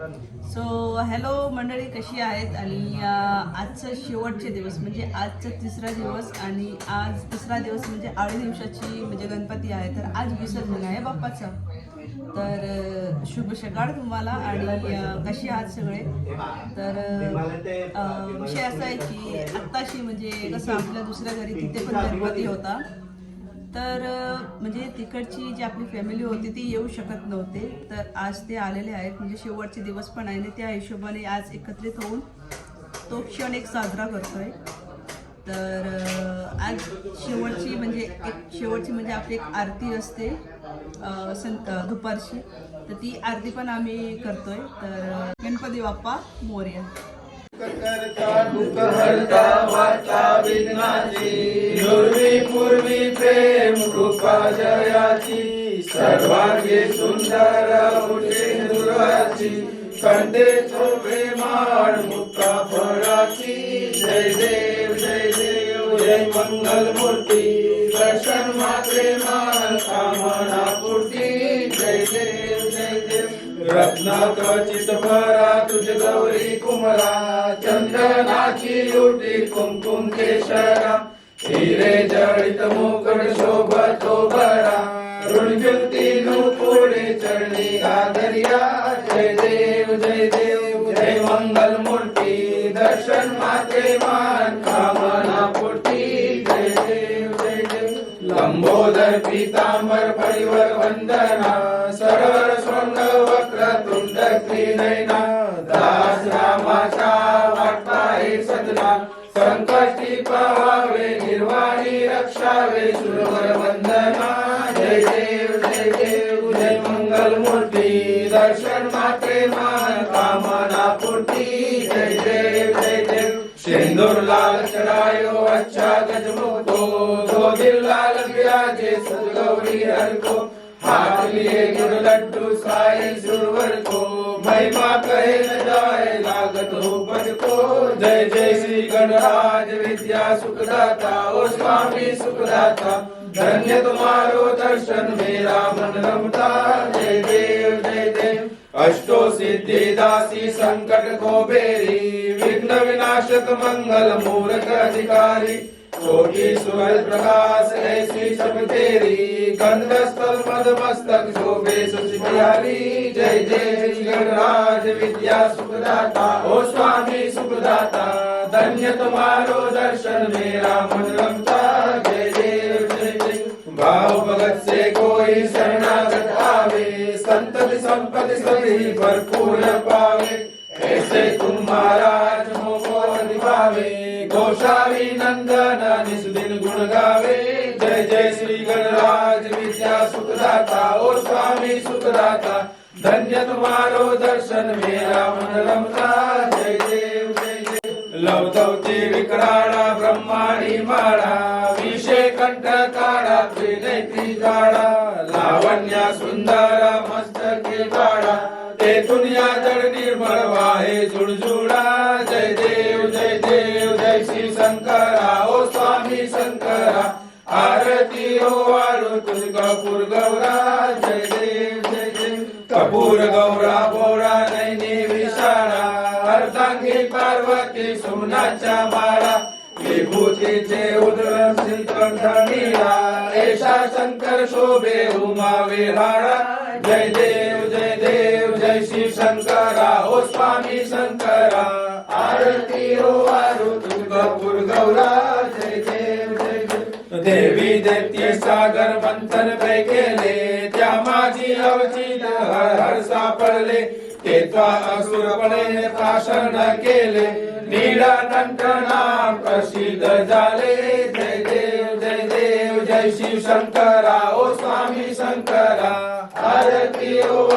So hello मंडळी कशी आहेत? आणि आजचं शेवटचे दिवस म्हणजे आजचा तिसरा दिवस आणि आज तिसरा दिवस म्हणजे आळी दिवसाची म्हणजे गणपती आहे. तर आज विसर्जन आहे बाप्पाचं. तर शुभ सकाळ तुम्हाला आणि कशी आहात सगळे? तर विषय असा आहे की आत्ताशी म्हणजे कसं आपल्या दुसऱ्या घरी तिथे पण गणपती होता. तर म्हणजे तिकडची जी आपली फॅमिली होती ती येऊ शकत नव्हते. तर आज ते आलेले आहेत. म्हणजे शेवटचे दिवस पण आहे. आणि त्या हिशोबाने आज एकत्रित होऊन तो क्षण एक साजरा करतोय. तर आज शेवटची म्हणजे एक शेवटची म्हणजे आपली एक आरती असते संत दुपारची. तर ती आरती पण आम्ही करतोय. तर गणपती बाप्पा मोर्या. जयाची सर्वांगी सुंदर उठे दुराची कंदे तो प्रेमाळ मुक्ता फळाची जय देव जय देव जय मंगल मूर्ती. दर्शन मात्रे मान कामना पूर्ती. जय देव जय देव. रत्नाकचित भरा तुझ गौरी कुमरा चंदनाची लुटी कुमकुम केशरा. हिरे जडित मुकुट शोभतो बरा ऋणजुती पुढे चरणी आदर्या जय देव जय देव जय मंगल मूर्ती दर्शन मात्रे मान कामना पूर्ती जय देव जय देव. लंबोदर पीतांबर परिवर वंदना सरवर सोंड वक्र तुंड त्रिनयना दास रामाचा वाटता हे सदना संकष्टी पहावे निर्वाणी रक्षावे सुरवर वंदना. जय देव जय देव जय मंगल मूर्ती दर्शन मात्रे मान कामना पूर्ती. जय देव जय देव. सिंदूर लाल चढ़ायो अच्छा गजमुखो दो दिल लाल विराजे सदगौरी हर को हाथ लिए गुड़ लड्डू साई सुरवर को. महिमा कहे न जाए लागत हो पद को जय जय श्री गणराज विद्या सुखदाता ओ स्वामी सुखदाता धन्य तुम्हारो दर्शन मेरा मन रमता जय देव जय देव। अष्टो सिद्धि दासी संकट को बेरी विघ्न विनाशक मंगल मूर्ख अधिकारी कोटि सूरज प्रकाश ऐसी सब तेरी गंध स्थल मद मस्तक शोभे सुचि बिहारी जय जय श्री गणराज विद्या सुखदाता। ओ स्वामी सुखदाता धन्य तुम्हारो दर्शन मेरा मन रमता। जय जय भाव भगत से कोई शरणागत आवे संतति संपत्ति सभी भरपूर पावे। ऐसे तुम्हारा धन्य तुम्हारो दर्शन मेरा मन रमता जय देव जय देव। लवधवती विकराळा ब्रह्माणी माळा विषय कंठ काळा त्रिनेत्री जाळा लावण्या सुंदर मस्तके काळा ते दुनिया जड निर्मळ वाहे जुळजुळा जय देव जय देव जय श्री शंकरा। ओ स्वामी शंकरा आरती हो वाळू तुझ गौरा। गौरा बोळा नैनी विशाळा अर्धांगी पार्वती सोनाच्या माळा विभूतीचे उदर श्रीकंठ नीळा ऐशा शंकर शोभे उमा विराळा जय देव जय देव जय श्री शंकरा ओ स्वामी शंकरा आरती हो आरु तुळगापूर देवी दैत्य सागर मंथन पै केले त्या माझी अवचित हर हर सापडले. तेथा असुरपणे प्राशन केले. नीळकंठ नाम प्रसिद्ध झाले. जय देव जय देव जय शिव शंकरा. ओ स्वामी शंकरा आरती ओ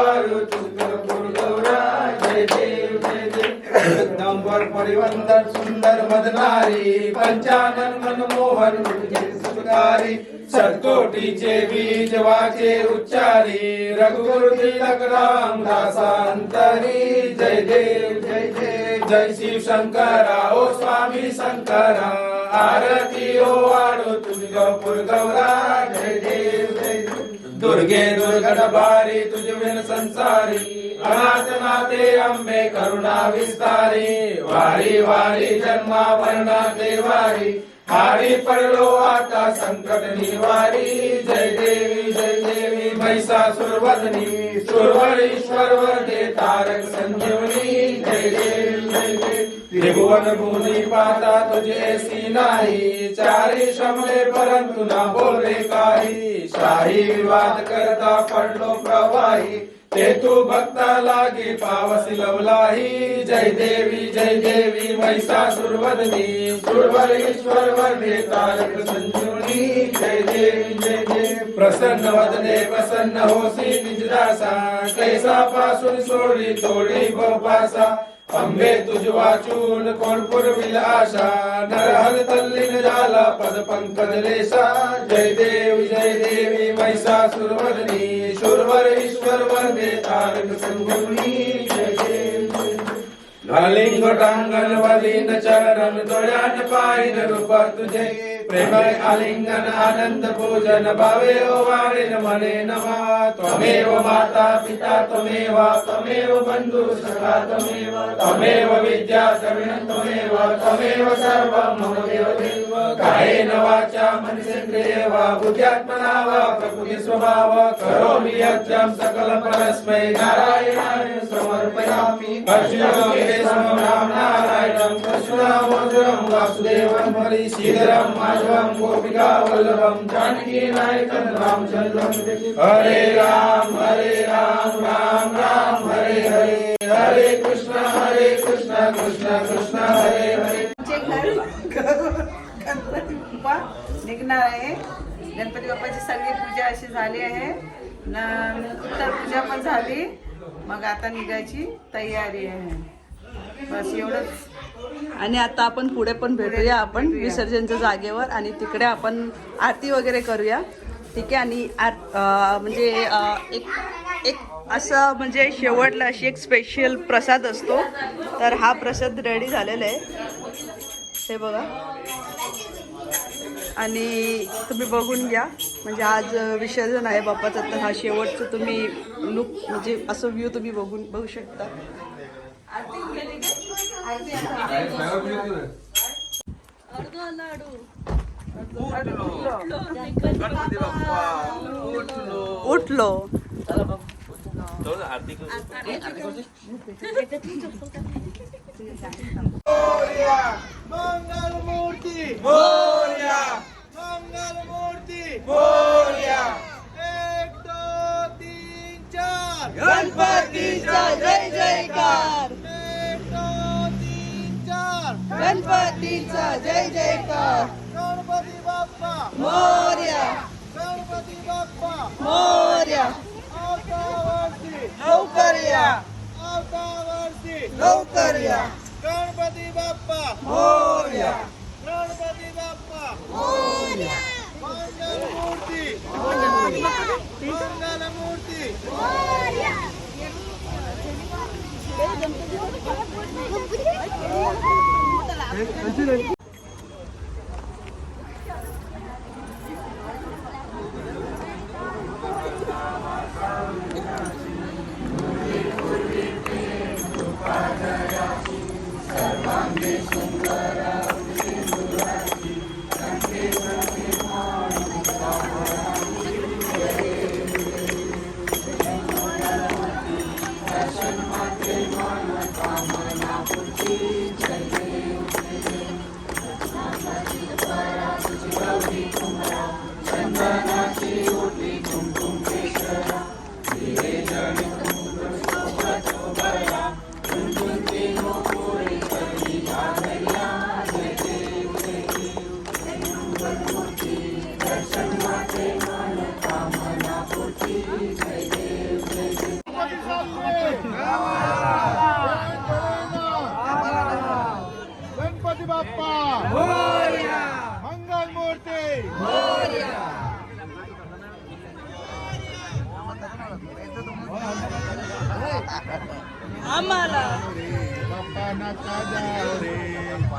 जय देव जय देव. नंबर परिवंदन सुंदर मदनारी. पंचानन मनमोहन. मुझे सत्कोटीचे बीज वाचे उच्चारी रघुगुरु तिलक राम दासांतरी जय देव जय देव जय शिव शंकरा ओ स्वामी शंकरा. आरती ओ वाळू गौपुर गौरा. जय देव जय दुर्गे दुर्गट भारी तुझ विन संसारी. अनाथ नाते अंबे करुणा विस्तारी. वारी वारी जन्मा मरणाते वारी. हारी पडलो आता संकट निवारी. जय देवी जय देवी महिषासुरवदनी. सुरवर ईश्वर वरदे तारक संजीवनी. जय देवी जय देवी. त्रिभुवन भूमी पाता तुझे सी नाही. चारी शमले परंतु ना बोले काही. शाही विवाद करता पडलो प्रवाही. ते तू भक्ता लागी पावसी लवलाही. जय देवी जय देवी महिषासुरवदनी. सुरवर ईश्वर वरदे तारक संजीवनी. जय देवी जय देवी. प्रसन्न वदने प्रसन्न होसी निजदासा. कैसा पासून सोडली तोडी गोपासा अंबे तुझ वाचून कोण पुरविल आशा? नरहर तल्लीन झाला पद पंकज लेशा जय देवी जय देवी सुरवरणी. सुरवर ईश्वर वंदे तारक संजीवनी जय देवी. जय घालिंग टांगण वलीन चरण दोळ्यान पायन रूपा तुझे. प्रेम आलिंगन आनंद पूजन भावे वाणीन मने नमः। त्वमेव माता पिता त्वमेव त्वमेव बंधु सखा त्वमेव त्वमेव विद्या द्रविण त्वमेव त्वमेव सर्वं मम देव। देव कायेन वाचा मनसेन्द्रिये वा बुद्ध्यात्मना वा प्रकृति स्वभाव। करोमि यज्ञं सकलं परस्मै नारायणाय समर्पयामि। अर्जुनं राम नारायणं वासुदेवं हरि श्रीधरं माधवं गोपिका वल्लभं जानकी नायकं रामचन्द्रं हरे राम हरे राम राम राम हरे हरे हरे कृष्ण हरे कृष्ण कृष्ण कृष्ण हरे हरे। गणपती निघणार आहे. गणपती बाप्पाची सगळी पूजा अशी झाली आहे. ना उत्तर पूजा पण झाली. मग आता निघायची तयारी आहे. बस एवढंच. आणि आता आपण पुढे पण भेटूया आपण विसर्जनच्या जागेवर आणि तिकडे आपण आरती वगैरे करूया. ठीक आहे आणि आर म्हणजे एक एक असं म्हणजे शेवटला अशी एक स्पेशल प्रसाद असतो. तर हा प्रसाद रेडी झालेला आहे. हे बघा. आणि तुम्ही बघून घ्या. म्हणजे आज विसर्जन आहे बाप्पाचं. तर हा शेवटचं तुम्ही लुक म्हणजे असं व्ह्यू तुम्ही बघून बघू शकता. उठलो. मंगल मूर्ती मोर्या मंगल मूर्ती मोर्या एक दो तीन चार गणपतीचा जय जयकार गणपतीचा जय जयकार. गणपती बाप्पा. मोर्या. गणपती बाप्पा. मोर्या. आवता वर्षी. लवकर या आवता वर्षी. लवकर या गणपती बाप्पा. मोर्या. गणपती बाप्पा. मंगल मूर्ती मंगल मूर्ती गणपती बाप्पा मंगल मूर्ती आम्हाला. बाप्पा नाचा जाओ रे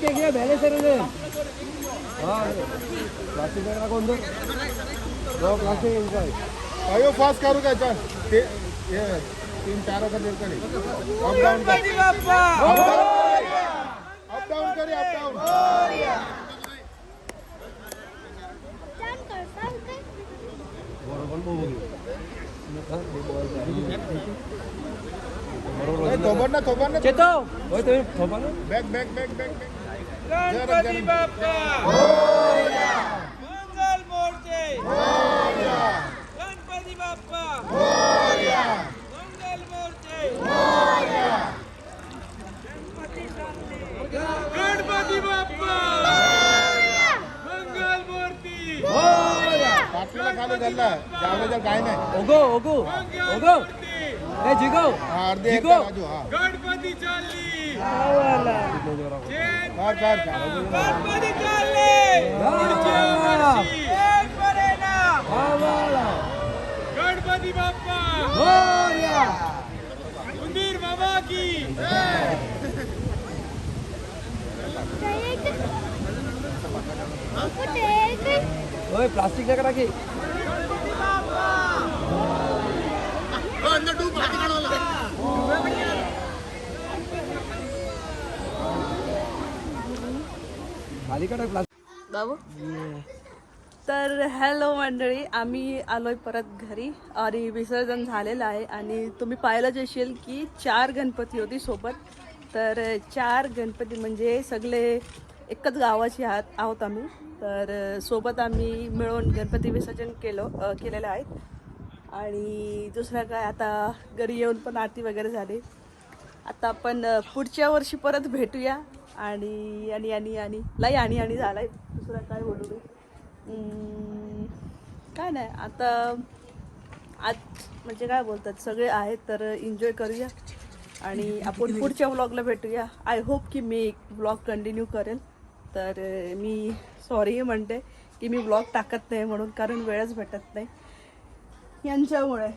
घ्या भ्याले सर हा प्लास्टिक बॅग कोण दो प्लास्टिक काय अयो फास्ट करू काय? चल. ते तीन चार वखत देऊ करी. Up down Ganpati Bappa up down करी अपडाऊन थोबड ना थोबड ना. चेतो. होय तुम्ही ना? Bag bag bag bag bag Ganpati Bappa! मंगल मूर्ती! गणपती बाप्पा! मंगल मूर्ती! गणपती बाप्पा! मंगल मूर्ती! पाटलीला खाली घालला जावले काय नाही. ओगो ओगो ओगो. ए जिगो। हा, अर्धे जिगो. राजू हा. गणपती चालली. गणपती चालले पुढच्या वर्षी एक गणपती बाप्पा. मोरया उंदीर बाबा की. होय प्लास्टिक नका टाकी खाली का टाक प्लास्टिक बाबू तर हॅलो मंडळी आम्ही आलोय परत घरी. आणि विसर्जन झालेलं आहे आणि तुम्ही पाहिलं जे असेल की चार गणपती होती सोबत. तर चार गणपती म्हणजे सगळे एकच गावाचे आहात आहोत आम्ही. तर सोबत आम्ही मिळून गणपती विसर्जन केलं केलेलं आहे. आणि दुसरं काय आता घरी येऊन पण आरती वगैरे झाली. आता आपण पुढच्या वर्षी परत भेटूया. आणि आणि आणि आणि. लई आणि आणि आहे दुसरं काय बोलू काय नाही. आता आज म्हणजे काय बोलतात सगळे आहेत तर एन्जॉय करूया. आणि आपण पुढच्या व्लॉगला भेटूया. आय होप की मी एक ब्लॉग कंटिन्यू करेल. तर मी सॉरी म्हणते की मी ब्लॉग टाकत नाही म्हणून कारण वेळच भेटत नाही. यांच्यामुळे.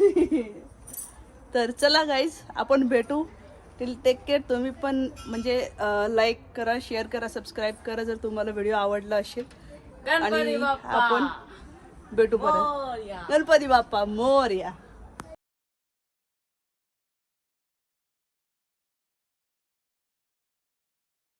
तर चला गाईज आपण भेटू. टिल टेक केअर तुम्ही पण म्हणजे लाईक करा शेअर करा सबस्क्राईब करा जर तुम्हाला व्हिडिओ आवडला असेल. आणि आपण भेटू परत. गणपती बाप्पा मोरया.